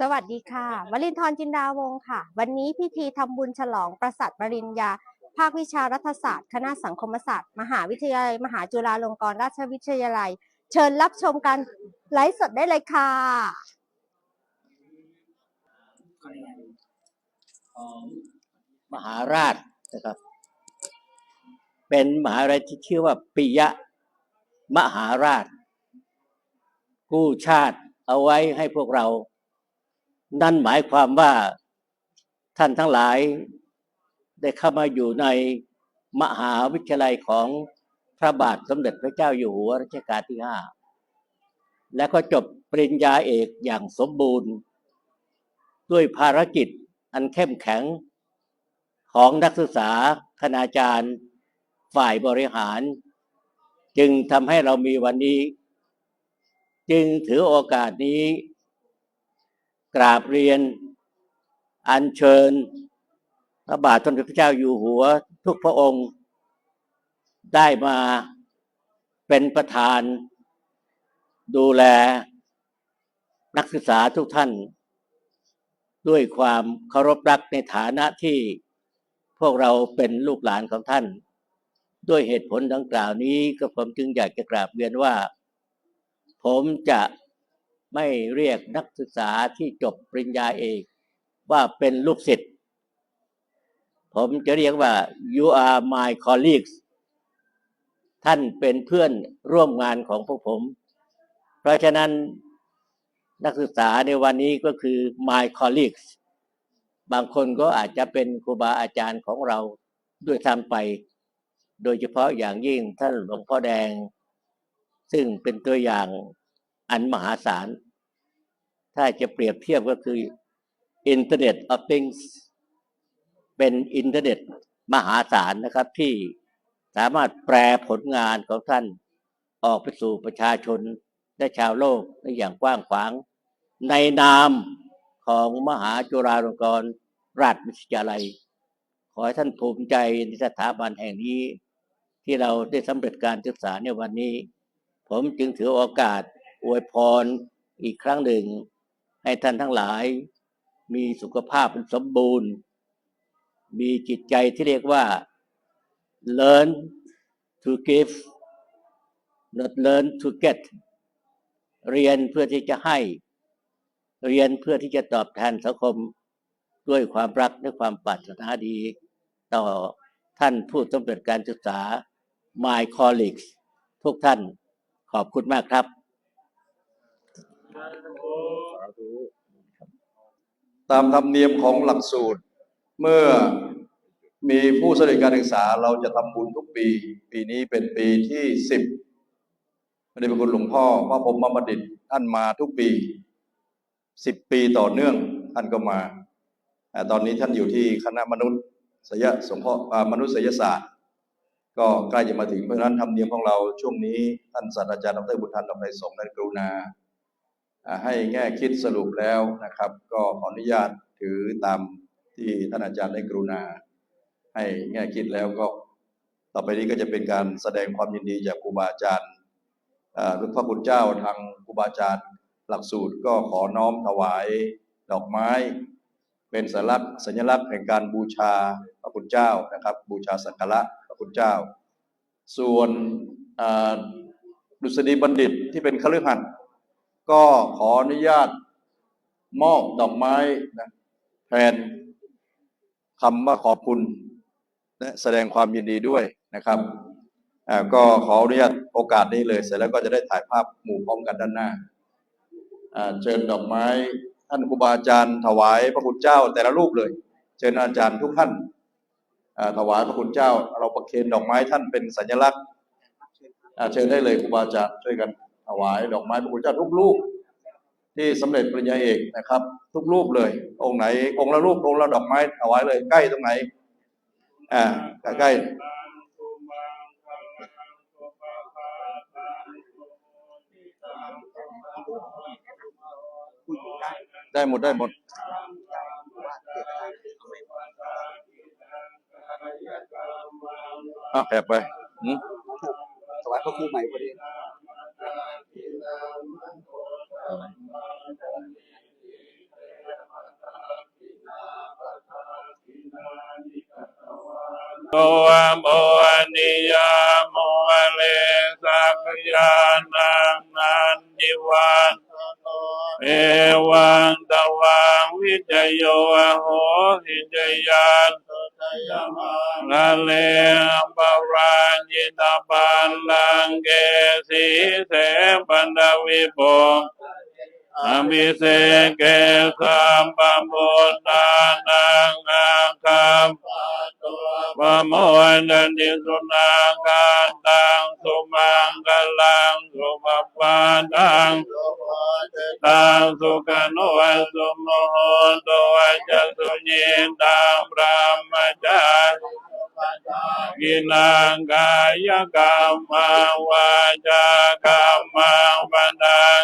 สวัสดีค่ะวลินทร์จินดาวงศ์ค่ะ วันนี้พิธีทำบุญฉลองประสัทปริญญา ภาควิชารัฐศาสตร์คณะสังคมศาสตร์ มหาวิทยาลัย มหาจุฬาลงกรณราชวิทยาลัย เชิญรับชมการไลฟ์สดได้เลยค่ะของมหาราชนะครับ เป็นมหาลัยที่ชื่อว่าปิยะมหาราช กู้ชาติเอาไว้ให้พวกเรา นั่นหมายความว่าท่านทั้งหลายได้เข้ามาอยู่ในมหาวิทยาลัยของพระบาทสมเด็จพระเจ้าอยู่หัวรัชกาลที่ห้าและก็จบปริญญาเอกอย่างสมบูรณ์ ด้วยภารกิจอันเข้มแข็ง ของนักศึกษาคณาจารย์ ฝ่ายบริหาร จึงทำให้เรามีวันนี้ จึงถือโอกาสนี้ กราบเรียน อัญเชิญ พระบาทสมเด็จพระเจ้าอยู่หัว ทุกพระองค์ ได้มาเป็นประธาน ดูแล นักศึกษาทุกท่าน ด้วยความเคารพรักในฐานะที่พวกเราเป็นลูกหลานของท่าน ด้วยเหตุผลดังกล่าวนี้ก็ผมจึงอยากจะกราบเรียนว่า ผมจะ ไม่เรียกนักศึกษาที่จบปริญญาเอกว่าเป็นลูกศิษย์ผมจะเรียกว่า you are my colleagues ท่านเป็นเพื่อนร่วมงานของพวกผม เพราะฉะนั้นนักศึกษาในวันนี้ก็คือ my colleagues บางคนก็อาจจะเป็นครูบาอาจารย์ของเราด้วยซ้ำไป โดยเฉพาะอย่างยิ่งท่านหลวงพ่อแดง ซึ่งเป็นตัวอย่างอันมหาศาล ถ้าจะเปรียบเทียบก็คือ Internet of Things เป็นอินเทอร์เน็ตมหาศาลนะครับที่สามารถแปลผลงานของท่านออกไปสู่ประชาชนและชาวโลกได้อย่างกว้างขวาง ในนามของมหาจุฬาลงกรณราชวิทยาลัย ขอให้ท่านภูมิใจในสถาบันแห่งนี้ ที่เราได้สำเร็จการศึกษาในวันนี้ ผมจึงถือโอกาสอวยพรอีกครั้งหนึ่ง ให้ท่านทั้งหลายมีสุขภาพสมบูรณ์ มีจิตใจที่เรียกว่า learn to give not learn to get เรียนเพื่อที่จะให้ เรียนเพื่อที่จะตอบแทนสังคมด้วยความรักและความปรารถนาดี ต่อท่านผู้สำเร็จการศึกษา my colleagues ทุกท่านขอบคุณมากครับ ตามธรรมเนียมของหลักสูตร เมื่อมีผู้สำเร็จการศึกษาเราจะทำบุญทุกปี ปีนี้เป็นปีที่สิบพระเดชพระคุณหลวงพ่อพระพรหมบดิตท่านมาทุกปีสิบปีต่อเนื่องท่านก็มาอ่ตอนนี้ท่านอยู่ที่คณะมนุษย์ศยสงเคราะห์มนุษยศาสตร์ ก็ใกล้จะมาถึงเพราะนั้นธรรมเนียมของเราช่วงนี้ท่านศาสตราจารย์ดรบุญทันดำไรสงฆ์ได้กรุณา ให้แง่คิดสรุปแล้วนะครับ ก็ขออนุญาตถือตามที่ท่านอาจารย์ได้กรุณา ให้แง่คิดแล้วก็ ต่อไปนี้ก็จะเป็นการแสดงความยินดีจากครูบาอาจารย์อ่าพระคุณเจ้าทางครูบาอาจารย์หลักสูตรก็ขอน้อมถวายดอกไม้ เป็นสัญลักษณ์สัญลักษณ์แห่งการบูชาพระคุณเจ้านะครับ บูชาสักการะพระคุณเจ้า ส่วนดุษฎีบัณฑิตที่เป็นคฤหัสถ์ ก็ขออนุญาตมอบดอกไม้นะแทนคำว่าขอบคุณและแสดงความยินดีด้วยนะครับก็ขออนุญาตโอกาสนี้เลย เสร็จแล้วก็จะได้ถ่ายภาพหมู่พร้อมกันด้านหน้าเชิญดอกไม้ ท่านครูบาอาจารย์ถวายพระคุณเจ้าแต่ละรูปเลย เชิญอาจารย์ทุกท่านถวายพระคุณเจ้า เราประเคนดอกไม้ท่านเป็นสัญลักษณ์เชิญได้เลยครูบาอาจารย์ช่วยกัน ถวายดอกไม้พระคุณเจ้าทุกรูปที่สำเร็จปริญญาเอกนะครับ ทุกรูปเลย องค์ไหน องค์ละรูปองค์ละดอกไม้ถวายเลย ใกล้ตรงไหนอ่าใกล้ได้หมดได้หมดอะแอบไปอืมถวายพระครูใหม่พอดี โวะโมนิยาโมเลสักยานังนันนิวันเอ สีเสปันดาวิปอภิเศษเกสัมปัมพุทธานังอาคัมปะโมนันติสุนาการตังสุมังกลังสุปปาตังตังสุขโนวัสุโมโหตุวัจจสุญิตังพระมจา กินังกายกรรมวาจากรรมังปนัง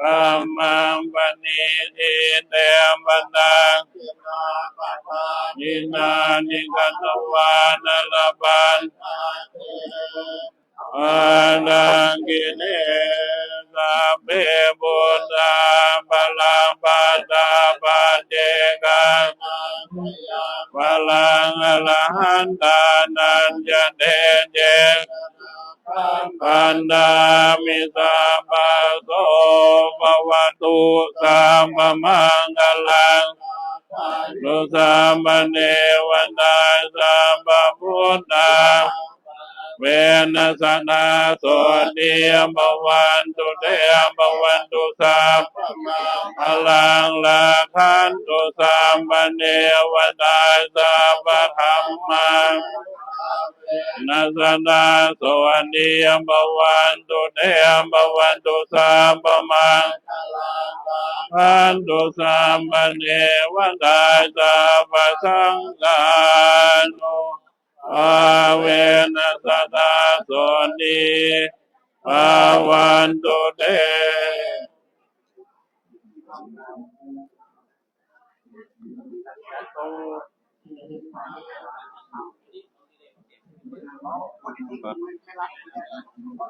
กรรมังปณิทิเตมตังยินานิกัตวานลปันอานังกิเนสัพเพบุต หันตานันจเดเจปันดามิสาปะโสภวตุสัมปมังกลังลุสัมเนวันตาสัมปพุทธา เวนสนาโสติยมวันตุเตยมวันตุสัพพลังลาคันตุสัมปเนวันตาสัพพธรรมังนัสนาสวัสดียมบวันตุเตยมบวันตุสัมปมังพันตุสัมปเนวันตาสัพพสังฆานุ อาเวนัสตาสวัสดีภาวันตุเต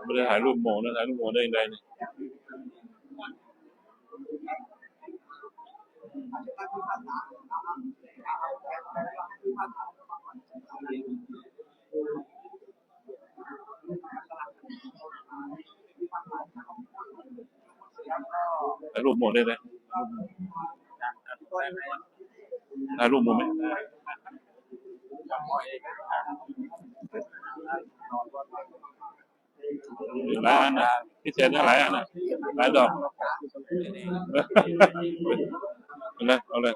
ไม่ได้ถ่ายรูปโมนะถ่ายรูปโมได้ยังไงเนี่ย ถ่ายรูปมได้ไหมถ่ายรูปโมไหมหลายอันนะพิเศษนะหลายอันนะหลายดอกเอาเลยเอาเลย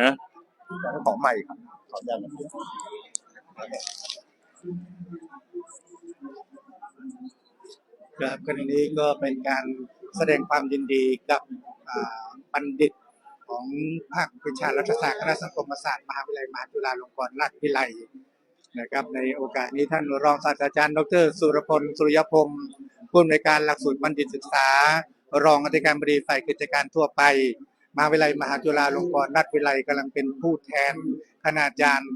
ฮะข องใหม่ครับครับครั้นี้ก็เป็นการแสดงความยินดีกับบัณฑิตของภาควิชารัฐศาสตร์คณะสังคมศาสตร์มหาวิทยาลัยมหาจุฬาลงกรณราชวิทยาลัยนะครับในโอกาสนี้ท่านรองศาสตราจารย์ดร สุรพลสุริยพงศ์ผู้อำนวยการหลักสูตรบัณฑิตศึกษา รองอธิการบดีฝ่ายกิจการทั่วไป มหาวิทยาลัยมหาจุฬาลงกรณราชวิทยาลัยกำลังเป็นผู้แทนคณาจารย์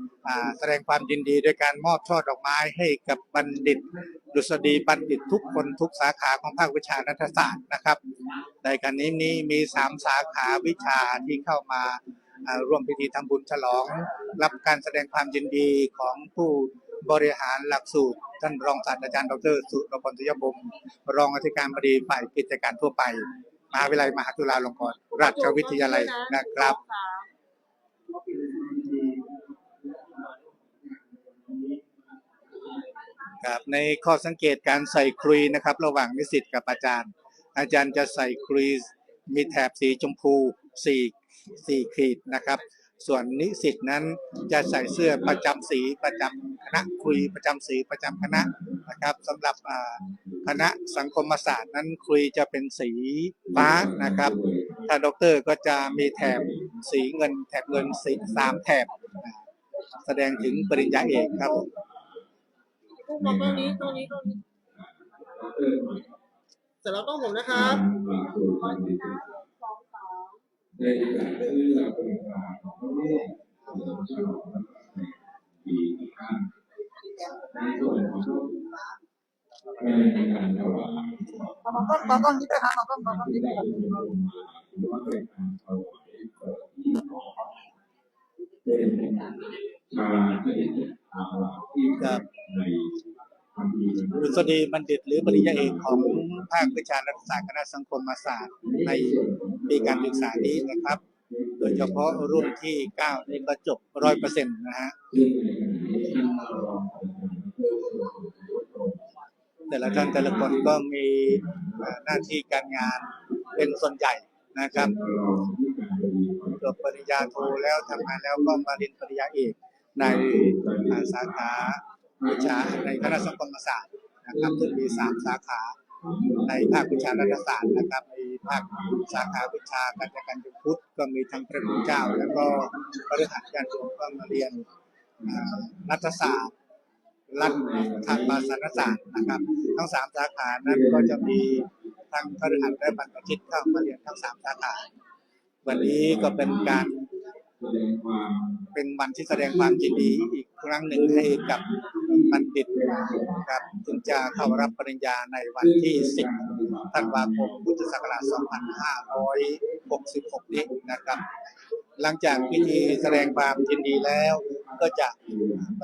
แสดงความยินดีด้วยการมอบช่อดอกไม้ให้กับบัณฑิต ดุษฎีบัณฑิตทุกคนทุกสาขาของภาควิชารัฐศาสตร์นะครับในการนี้นี้มีสามสาขาวิชาที่เข้ามาร่วมพิธีทำบุญฉลอง รับการแสดงความยินดีของผู้บริหารหลักสูตรท่านรองศาสตราจารย์ดรสุรพลสุยบมรองอธิการบดีฝ่ายกิจการทั่วไป หาวิทยาลัยมหาจุฬาลงกรณราชวิทยาลัยนะครับ ครับในข้อสังเกตการใส่ครุยนะครับ ระหว่างนิสิตกับอาจารย์ อาจารย์จะใส่ครุยมีแถบสีชมพูสี่สี่ขีดนะครับ ส่วนนิสิตนั้นจะใส่เสื้อประจำสีประจำคณะครุยประจำสีประจำคณะนะครับสำหรับอ่าคณะสังคมศาสตร์นั้นครุยจะเป็นสีฟ้านะครับถ้าด็อกเตอร์ก็จะมีแถบสีเงินแถบเงินสีสามแถบอ่าแสดงถึงปริญญาเอกครับผมมองตรงนี้ตรงนี้ตรงนี้เสร็จแล้วต้องผมนะครับ ในการเพื่อเป็นการของโลกของชาวปีที่ห้าขอกล้องนี้ด้วยครับขอกล้องขอกล้องนี้ด้วยครับครับดุ ษฎีบัณฑิต หรือปริญญาเอกของภาควิชารัฐศาสตร์คณะสังคมศาสตร์ ในปีการศึกษานี้นะครับ โดยเฉพาะรุ่นที่ 9 นี่ก็จบร้อยเปอร์เซ็นต์นะฮะแต่ละท่านแต่ละคนก็มีหน้าที่การงานเป็นส่วนใหญ่นะครับจบปริญญาโทแล้วทำงานแล้วก็มาเรียนปริญญาเอกในสาขา วิชาในคณะสังคมศาสตร์นะครับซึ่งมีสามสาขาในภาควิชารัฐศาสตร์นะครับมีภาคสาขาวิชาการจัดการยุพุทธก็มีทั้งพระคุณเจ้า แล้วก็บริหารการชุมก็มาเรียนรัฐศาสตร์รัฐทางภาษาศาสตร์นะครับ ทั้งสามสาขานั้นก็จะมีทั้งคฤหัสและบรรพชิตเข้ามาเรียนทั้งสามสาขาวันนี้ก็เป็นการเป็นวันที่แสดงความยินดีอีกครั้งหนึ่งให้กับ บัณฑิตนะครับถึงจะเข้ารับปริญญาในวันที่ 10 ธันวาคม พุทธศักราช 2566 นี้นะครับ หลังจากพิธีแสดงความยินดีแล้ว ก็จะไป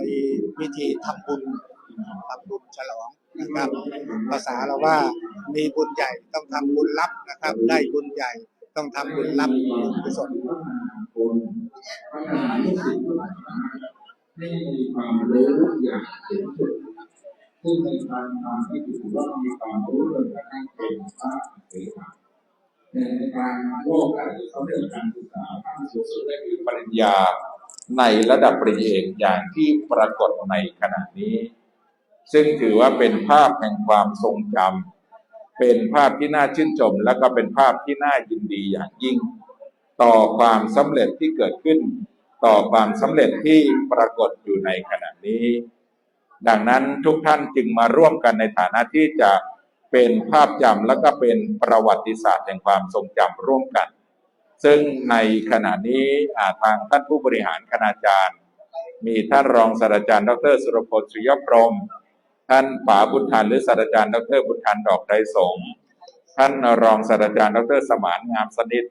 พิธีทำบุญทำบุญฉลองนะครับ ภาษาเราว่ามีบุญใหญ่ต้องทำบุญรับนะครับ ได้บุญใหญ่ต้องทำบุญรับกุศล ให้มีความรู้อย่างสูงสุดซึ่งในการทำให้ถือว่ามีความรู้จนกระทั่งเป็นพระเถระในการโลกการเขาเรียนการศึกษาขั้นสูงสุดก็คือปริญญาในระดับปริญญาเอกอย่างที่ปรากฏในขณะนี้ ซึ่งถือว่าเป็นภาพแห่งความทรงจำเป็นภาพที่น่าชื่นชม และก็เป็นภาพที่น่ายินดีอย่างยิ่ง ต่อความสำเร็จที่เกิดขึ้น ต่อความสำเร็จที่ปรากฏอยู่ในขณะนี้ ดังนั้นทุกท่านจึงมาร่วมกันในฐานะที่จะเป็นภาพจำและก็เป็นประวัติศาสตร์แห่งความทรงจำร่วมกัน ซึ่งในขณะนี้ทางท่านผู้บริหารคณาจารย์ มีท่านรองศาสตราจารย์ ดรสุรพลสุยพรม ท่านป๋าบุญทันหรือศาสตราจารย์ ดรบุญทันดอกไตรสงท่านรองศาสตราจารย์ ดรสมานงามสนิท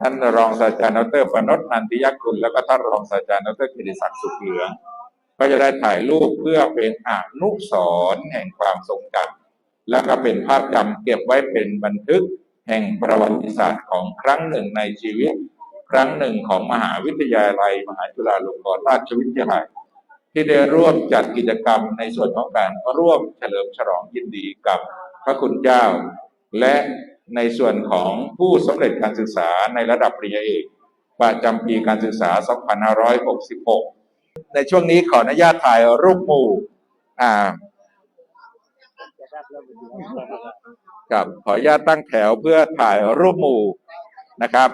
ท่านรองศาสตราจารย์ดรปนดนันติยกุลแล้วก็ท่านรองศาสตราจารย์ดรกิติศักดิ์สุขเหลือง ก็จะได้ถ่ายรูปเพื่อเป็นอนุสรณ์แห่งความทรงจำและก็เป็นภาพจำเก็บไว้เป็นบันทึกแห่งประวัติศาสตร์ของครั้งหนึ่งในชีวิต ครั้งหนึ่งของมหาวิทยาลัย มหาจุฬาลงกรณราชวิทยาลัย ที่ได้ร่วมจัดกิจกรรมในส่วนของการร่วมเฉลิมฉลองยินดีกับพระคุณเจ้า และ ในส่วนของผู้สำเร็จการศึกษาในระดับปริญญาเอก ประจำปีการศึกษา 2566 ในช่วงนี้ขออนุญาตถ่ายรูปหมู่อ่าครับขออนุญาตตั้งแถวเพื่อถ่ายรูปหมู่นะครับ